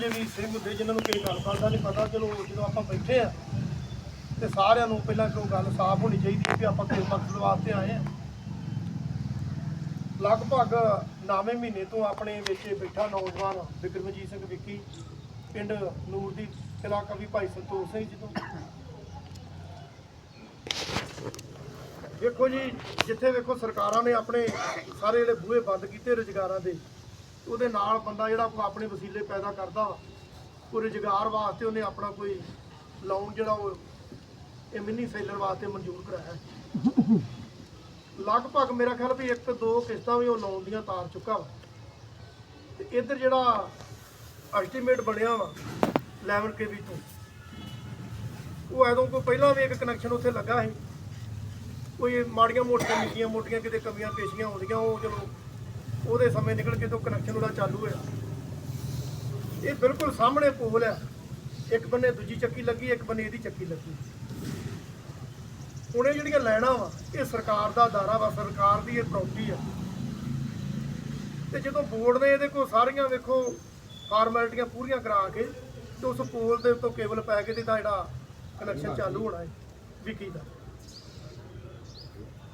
ਜਿਹੇ ਵੀ ਸਿੰਘ ਹੁੰਦੇ ਜਿਨ੍ਹਾਂ ਨੂੰ ਕਿਸੇ ਗੱਲ ਦਾ ਨਹੀਂ ਪਤਾ, ਚਲੋ ਜਦੋਂ ਆਪਾਂ ਬੈਠੇ ਆ, ਤੇ ਸਾਰਿਆਂ ਨੂੰ ਪਹਿਲਾਂ ਕਿਉਂ ਗੱਲ ਸਾਫ਼ ਹੋਣੀ ਚਾਹੀਦੀ ਵੀ ਆਪਾਂ ਕਿਸ ਮਕਸਦ ਵਾਸਤੇ ਆਏ ਆ। ਲਗਭਗ ਨੌਵੇਂ ਮਹੀਨੇ ਤੋਂ ਆਪਣੇ ਵਿੱਚ ਬੈਠਾ ਨੌਜਵਾਨ ਬਿਕਰਮਜੀਤ ਸਿੰਘ ਵਿੱਕੀ, ਪਿੰਡ ਨੂਰ ਦੀ ਕਿਲਾ ਕਵੀ ਭਾਈ ਸੰਤੋਖ ਸਿੰਘ ਜੀ ਤੋਂ। ਵੇਖੋ ਜੀ, ਜਿੱਥੇ ਵੇਖੋ ਸਰਕਾਰਾਂ ਨੇ ਆਪਣੇ ਸਾਰੇ ਜਿਹੜੇ ਬੂਹੇ ਬੰਦ ਕੀਤੇ ਰੁਜ਼ਗਾਰਾਂ ਦੇ ਉਹਦੇ ਨਾਲ ਬੰਦਾ ਜਿਹੜਾ ਕੋਈ ਆਪਣੇ ਵਸੀਲੇ ਪੈਦਾ ਕਰਦਾ ਵਾ, ਕੋਈ ਰੁਜ਼ਗਾਰ ਵਾਸਤੇ ਉਹਨੇ ਆਪਣਾ ਕੋਈ ਲੋਨ ਜਿਹੜਾ ਉਹ ਇਹ ਮਿੰਨੀ ਸੇਲਰ ਵਾਸਤੇ ਮਨਜ਼ੂਰ ਕਰਾਇਆ। ਲਗਭਗ ਮੇਰਾ ਖਿਆਲ ਵੀ ਇੱਕ ਦੋ ਕਿਸ਼ਤਾਂ ਵੀ ਉਹ ਲੋਨ ਦੀਆਂ ਤਾਰ ਚੁੱਕਾ ਵਾ। ਤੇ ਇੱਧਰ ਜਿਹੜਾ ਐਸਟੀਮੇਟ ਬਣਿਆ ਵਾ 11 ਕੇਵੀ ਤੋਂ, ਉਹ ਐਦੋਂ ਕੋਈ ਪਹਿਲਾਂ ਵੀ ਇੱਕ ਕਨੈਕਸ਼ਨ ਉੱਥੇ ਲੱਗਾ ਸੀ। ਕੋਈ ਮਾੜੀਆਂ ਮੋਟੀਆਂ ਨਿੱਕੀਆਂ ਮੋਟੀਆਂ ਕਿਤੇ ਕਮੀਆਂ ਪੇਸ਼ੀਆਂ ਆਉਂਦੀਆਂ, ਉਹ ਚਲੋ ਉਹਦੇ ਸਮੇਂ ਨਿਕਲ ਕੇ ਤੋਂ ਕਨੈਕਸ਼ਨ ਉਹਦਾ ਚਾਲੂ ਹੋਇਆ। ਇਹ ਬਿਲਕੁਲ ਸਾਹਮਣੇ ਪੋਲ ਆ। ਇੱਕ ਬੰਨੇ ਦੂਜੀ ਚੱਕੀ ਲੱਗੀ ਇੱਕ ਬੰਨੇ ਇਹਦੀ ਚੱਕੀ ਲੱਗੀ। ਹੁਣ ਇਹ ਜਿਹੜੀਆਂ ਲੈਣਾ ਵਾ ਇਹ ਸਰਕਾਰ ਦਾ ਦਾਰਾ ਵਾ ਸਰਕਾਰ ਦੀ ਇਹ ਪ੍ਰਾਪਰਟੀ ਆ। ਤੇ ਜਦੋਂ ਬੋਰਡ ਨੇ ਇਹਦੇ ਕੋਲ ਸਾਰੀਆਂ ਵੇਖੋ ਫਾਰਮੈਲਿਟੀਆਂ ਪੂਰੀਆਂ ਕਰਾ ਕੇ ਤੇ ਉਸ ਪੋਲ ਦੇ ਉੱਤੋਂ ਕੇਬਲ ਪੈ ਕੇ ਤੇ ਇਹਦਾ ਜਿਹੜਾ ਕਨੈਕਸ਼ਨ ਚਾਲੂ ਹੋਣਾ ਹੈ ਵਿਕੀ ਦਾ।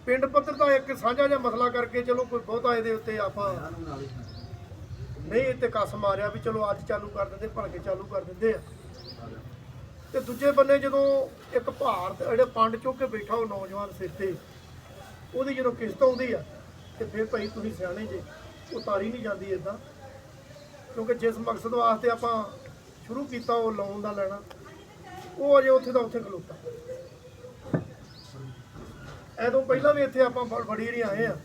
ਪਿੰਡ ਪੱਧਰ ਦਾ ਇੱਕ ਸਾਂਝਾ ਜਿਹਾ ਮਸਲਾ ਕਰਕੇ ਚਲੋ ਕੋਈ ਬਹੁਤਾ ਇਹਦੇ ਉੱਤੇ ਆਪਾਂ ਨਹੀਂ ਤੇ ਕਸ ਮਾਰਿਆ ਵੀ ਚਲੋ ਅੱਜ ਚਾਲੂ ਕਰ ਦਿੰਦੇ, ਭਲਕੇ ਚਾਲੂ ਕਰ ਦਿੰਦੇ ਆ। ਤੇ ਦੂਜੇ ਬੰਨੇ ਜਦੋਂ ਇੱਕ ਭਾਰਤ ਜਿਹੜੇ ਪੰਡ ਚੁੱਕ ਕੇ ਬੈਠਾ ਉਹ ਨੌਜਵਾਨ ਸਿਰ ਤੇ, ਉਹਦੀ ਜਦੋਂ ਕਿਸ਼ਤ ਆਉਂਦੀ ਆ, ਤੇ ਫਿਰ ਭਾਈ ਤੁਸੀਂ ਸਿਆਣੇ ਜੇ ਉਤਾਰੀ ਨਹੀਂ ਜਾਂਦੀ ਇਦਾਂ ਕਿਉਂਕਿ ਜਿਸ ਮਕਸਦ ਵਾਸਤੇ ਆਪਾਂ ਸ਼ੁਰੂ ਕੀਤਾ ਉਹ ਲੋਨ ਦਾ ਲੈਣਾ, ਉਹ ਅਜੇ ਉੱਥੇ ਦਾ ਉੱਥੇ ਖਲੋਤਾ। ਐਦੋਂ ਪਹਿਲਾਂ ਵੀ ਇੱਥੇ ਆਪਾਂ ਫੜ ਫੜੀ ਨਹੀਂ ਆਏ ਆ।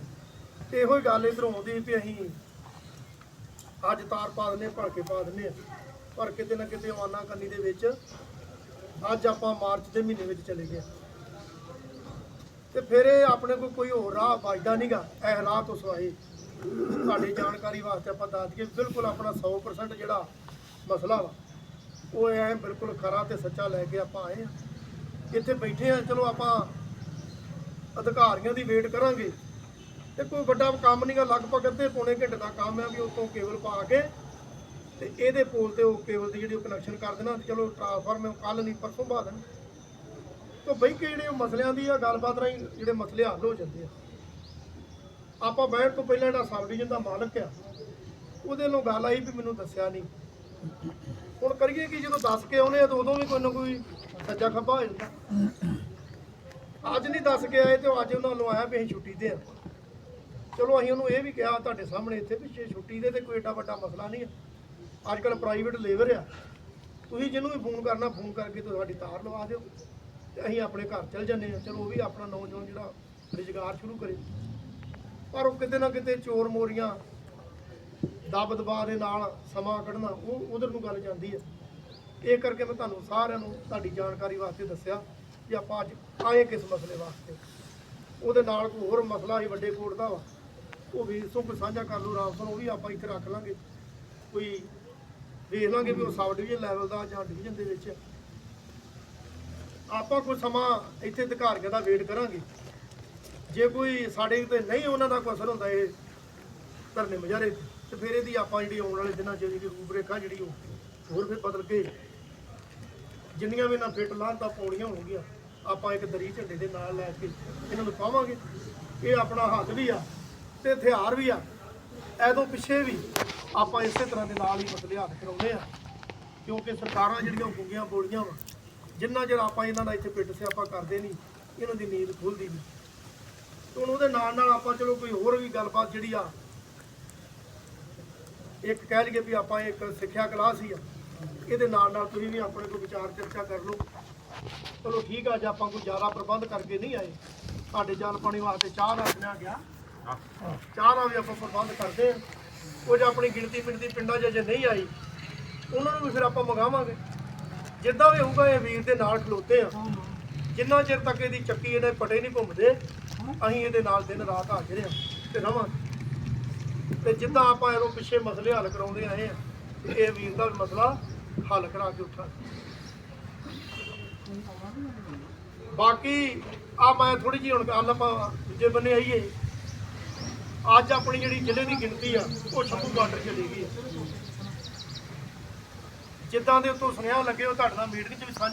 ਤੇ ਇਹੋ ਹੀ ਗੱਲ ਇਧਰੋਂ ਆਉਂਦੀ ਵੀ ਅਸੀਂ ਅੱਜ ਤਾਰ ਪਾ ਦਿੰਦੇ ਭੜ ਕੇ ਪਾ ਦਿੰਦੇ ਆ ਪਰ ਕਿਤੇ ਨਾ ਕਿਤੇ ਆਵਾਨਾ ਕੰਨੀ ਦੇ ਵਿੱਚ। ਅੱਜ ਆਪਾਂ ਮਾਰਚ ਦੇ ਮਹੀਨੇ ਵਿੱਚ ਚਲੇ ਗਏ। ਤੇ ਫਿਰ ਇਹ ਆਪਣੇ ਕੋਲ ਕੋਈ ਹੋਰ ਰਾਹ ਵੱਜਦਾ ਨਹੀਂਗਾ ਇਹ ਰਾਹ ਤੋਂ ਸਵਾਏ ਤੁਹਾਡੀ ਜਾਣਕਾਰੀ ਵਾਸਤੇ ਆਪਾਂ ਦੱਸ ਦਈਏ, ਬਿਲਕੁਲ ਆਪਣਾ 100% ਜਿਹੜਾ ਮਸਲਾ ਵਾ, ਉਹ ਐ ਬਿਲਕੁਲ ਖਰਾ ਤੇ ਸੱਚਾ ਲੈ ਕੇ ਆਪਾਂ ਆਏ ਆ ਇੱਥੇ ਬੈਠੇ ਆ ਚਲੋ ਆਪਾਂ ਅਧਿਕਾਰੀਆਂ ਦੀ ਵੇਟ ਕਰਾਂਗੇ। ਤੇ ਕੋਈ ਵੱਡਾ ਕੰਮ ਨਹੀਂਗਾ ਲਗਭਗ ਅੱਧੇ ਪੌਣੇ ਘੰਟੇ ਦਾ ਕੰਮ ਹੈ ਵੀ ਉਤੋਂ ਕੇਬਲ ਪਾ ਕੇ ਤੇ ਇਹਦੇ ਪੋਲ ਤੇ ਉਹ ਕੇਬਲ ਦੀ ਜਿਹੜੀ ਉਹ ਕਨੈਕਸ਼ਨ ਕਰ ਦੇਣਾ। ਤੇ ਚਲੋ ਟ੍ਰਾਂਸਫਾਰਮਰ ਕੱਲ ਨਹੀਂ, ਪਰਸੋਂ ਬਾਅਦ ਦੇਣਾ। ਤਾਂ ਬਈ ਕਿ ਜਿਹੜੇ ਮਸਲਿਆਂ ਦੀ ਆ, ਗੱਲਬਾਤ ਰਾਹੀਂ ਜਿਹੜੇ ਮਸਲੇ ਹੱਲ ਹੋ ਜਾਂਦੇ ਆ। ਆਪਾਂ ਬੈਠ ਤੋਂ ਪਹਿਲਾਂ ਜਿਹੜਾ ਸਬ ਡਿਵੀਜ਼ਨ ਦਾ ਮਾਲਕ ਆ, ਉਹਦੇ ਨੂੰ ਗੱਲ ਆਈ ਵੀ ਮੈਨੂੰ ਦੱਸਿਆ ਨਹੀਂ। ਹੁਣ ਕਰੀਏ ਕਿ ਜਦੋਂ ਦੱਸ ਕੇ ਆਉਨੇ ਆ, ਤਾਂ ਉਦੋਂ ਵੀ ਕੋਈ ਨਾ ਕੋਈ ਸੱਜਾ ਖੱਬਾ ਹੋ ਜਾਂਦਾ। ਅੱਜ ਨਹੀਂ ਦੱਸ ਕੇ ਆਏ ਤੇ ਉਹ ਅੱਜ ਉਹਨਾਂ ਨੂੰ ਆਇਆ ਵੀ ਅਸੀਂ ਛੁੱਟੀ ਤੇ ਆ। ਚਲੋ ਅਸੀਂ ਉਹਨੂੰ ਇਹ ਵੀ ਕਿਹਾ ਤੁਹਾਡੇ ਸਾਹਮਣੇ ਇੱਥੇ ਵੀ ਜੇ ਛੁੱਟੀ ਦੇ ਤੇ ਕੋਈ ਏਡਾ ਵੱਡਾ ਮਸਲਾ ਨਹੀਂ ਹੈ ਅੱਜ ਕੱਲ ਪ੍ਰਾਈਵੇਟ ਲੇਬਰ ਆ। ਤੁਸੀਂ ਜਿਹਨੂੰ ਵੀ ਫੋਨ ਕਰਨਾ ਫੋਨ ਕਰਕੇ ਤੁਹਾਡੀ ਤਾਰ ਲਵਾ ਦਿਓ ਤੇ ਅਸੀਂ ਆਪਣੇ ਘਰ ਚਲ ਜੰਨੇ ਆ ਚਲੋ ਉਹ ਵੀ ਆਪਣਾ ਨੌਜਵਾਨ ਜਿਹੜਾ ਰੁਜ਼ਗਾਰ ਸ਼ੁਰੂ ਕਰੇ। ਪਰ ਉਹ ਕਿਤੇ ਨਾ ਕਿਤੇ ਚੋਰ ਮੋਰੀਆਂ, ਦਬ ਦਬਾ ਦੇ ਨਾਲ ਸਮਾਂ ਕੱਢਣਾ, ਉਹ ਉਧਰ ਨੂੰ ਗੱਲ ਜਾਂਦੀ ਹੈ ਇਹ ਕਰਕੇ ਮੈਂ ਤੁਹਾਨੂੰ ਸਾਰਿਆਂ ਨੂੰ ਤੁਹਾਡੀ ਜਾਣਕਾਰੀ ਵਾਸਤੇ ਦੱਸਿਆ। ਕਿ ਆਪਾਂ ਅੱਜ ਆਏ ਕਿਸ ਮਸਲੇ ਵਾਸਤੇ। ਉਹਦੇ ਨਾਲ ਕੋਈ ਹੋਰ ਮਸਲਾ ਹੀ ਵੱਡੇ ਕੋਟ ਦਾ ਵਾ। ਉਹ ਵੀਰ ਸੋ ਕੋਈ ਸਾਂਝਾ ਕਰ ਲਓ, ਰਾਮ ਉਹ ਵੀ ਆਪਾਂ ਇੱਥੇ ਰੱਖ ਲਾਂਗੇ। ਕੋਈ ਵੇਖ ਲਾਂਗੇ ਵੀ ਉਹ ਸਬ ਡਿਵੀਜ਼ਨ ਲੈਵਲ ਦਾ ਜਾਂ ਡਿਵੀਜ਼ਨ ਦੇ ਵਿੱਚ। ਆਪਾਂ ਕੋਈ ਸਮਾਂ ਇੱਥੇ ਅਧਿਕਾਰੀਆਂ ਦਾ ਵੇਟ ਕਰਾਂਗੇ। ਜੇ ਕੋਈ ਸਾਡੇ ਤੇ ਨਹੀਂ ਉਹਨਾਂ ਦਾ ਕੋਈ ਅਸਰ ਹੁੰਦਾ ਇਹ ਧਰਨੇ ਮੁਜ਼ਾਹਰੇ ਤੇ ਫਿਰ ਇਹਦੀ ਆਪਾਂ ਜਿਹੜੀ ਆਉਣ ਵਾਲੇ ਦਿਨਾਂ 'ਚ ਜਿਹੜੀ ਰੂਪਰੇਖਾ ਜਿਹੜੀ ਉਹ ਹੋਰ ਫਿਰ ਬਦਲ ਕੇ ਜਿੰਨੀਆਂ ਵੀ ਨਾ ਫਿੱਟ ਲਾਹ ਤਾਂ ਪੌੜੀਆਂ ਹੋਣਗੀਆਂ ਆਪਾਂ ਇੱਕ ਦਰੀ ਝੰਡੇ ਦੇ ਨਾਲ ਲੈ ਕੇ ਇਹਨਾਂ ਨੂੰ ਪਾਵਾਂਗੇ। ਇਹ ਆਪਣਾ ਹੱਥ ਵੀ ਆ ਤੇ ਹਥਿਆਰ ਵੀ ਆ। ਐਦੋਂ ਪਿੱਛੇ ਵੀ ਆਪਾਂ ਇਸੇ ਤਰ੍ਹਾਂ ਦੇ ਨਾਲ ਹੀ ਮਸਲੇ ਹੱਥ ਕਰਾਉਂਦੇ ਆ। ਕਿਉਂਕਿ ਸਰਕਾਰਾਂ ਜਿਹੜੀਆਂ ਉਹ ਗੁੰਗੀਆਂ ਬੋਲੀਆਂ ਵਾ, ਜਿੰਨਾ ਚਿਰ ਆਪਾਂ ਇਹਨਾਂ ਦਾ ਇੱਥੇ ਪਿੱਟ ਸਿਆਪਾ ਕਰਦੇ ਨਹੀਂ, ਇਹਨਾਂ ਦੀ ਨੀਂਦ ਖੁੱਲਦੀ ਨਹੀਂ। ਹੁਣ ਉਹਦੇ ਨਾਲ ਨਾਲ ਆਪਾਂ ਚਲੋ ਕੋਈ ਹੋਰ ਵੀ ਗੱਲਬਾਤ ਜਿਹੜੀ ਆ, ਇੱਕ ਕਹਿ ਲਈਏ ਵੀ ਆਪਾਂ ਇੱਕ ਸਿੱਖਿਆ ਕਲਾਸ ਹੀ ਆ। ਇਹਦੇ ਨਾਲ ਨਾਲ ਤੁਸੀਂ ਵੀ ਆਪਣੇ ਕੋਲ ਵਿਚਾਰ ਚਰਚਾ ਕਰ ਲਓ। ਚਲੋ ਠੀਕ ਆ ਜੇ ਆਪਾਂ ਕੋਈ ਜ਼ਿਆਦਾ ਪ੍ਰਬੰਧ ਕਰਕੇ ਨਹੀਂ ਆਏ ਤੁਹਾਡੇ ਜਲ ਪਾਣੀ ਵਾਸਤੇ ਚਾਹ ਦਾ ਸੁਣਿਆ ਗਿਆ। ਚਾਹ ਦਾ ਵੀ ਆਪਾਂ ਪ੍ਰਬੰਧ ਕਰਦੇ ਆ। ਕੁਝ ਆਪਣੀ ਗਿਣਤੀ ਪਿੰਡ ਦੀ ਪਿੰਡਾਂ 'ਚ ਜੇ ਨਹੀਂ ਆਈ ਉਹਨਾਂ ਨੂੰ ਵੀ ਫਿਰ ਆਪਾਂ ਮੰਗਾਵਾਂਗੇ। ਜਿੱਦਾਂ ਵੀ ਹੋਊਗਾ ਇਹ ਵੀਰ ਦੇ ਨਾਲ ਖਲੋਤੇ ਆ। ਜਿੰਨਾ ਚਿਰ ਤੱਕ ਇਹਦੀ ਚੱਕੀ ਇਹਦੇ ਪਟੇ ਨਹੀਂ ਘੁੰਮਦੇ ਅਸੀਂ ਇਹਦੇ ਨਾਲ ਦਿਨ ਰਾਤ ਹਾਜ਼ਰ ਆ ਤੇ ਰਵਾਂਗੇ। ਤੇ ਜਿੱਦਾਂ ਆਪਾਂ ਇਹਨੂੰ ਪਿੱਛੇ ਮਸਲੇ ਹੱਲ ਕਰਾਉਂਦੇ ਆਏ ਆ ਇਹ ਵੀਰ ਦਾ ਮਸਲਾ ਹੱਲ ਕਰਾ ਕੇ ਉੱਠਾ ਬਾਕੀ ਆ ਮੈਂ ਥੋੜੀ ਜਿਹੀ ਹੁਣ ਗੱਲ ਆਪਾਂ ਦੂਜੇ ਬੰਨੇ ਆਈਏ, ਅੱਜ ਆਪਣੀ ਜਿਹੜੀ ਜ਼ਿਲ੍ਹੇ ਦੀ ਗਿਣਤੀ ਆ, ਉਹ ਛੱਪੂ ਬਾਰਡਰ ਚਲੀ ਗਈ ਜਿੱਦਾਂ ਦੇ ਉੱਤੋਂ ਸੁਨੇਹਾ ਲੱਗੇ ਉਹ ਤੁਹਾਡੇ ਨਾਲ ਮੀਟਿੰਗ 'ਚ ਵੀ ਸਾਂਝੇ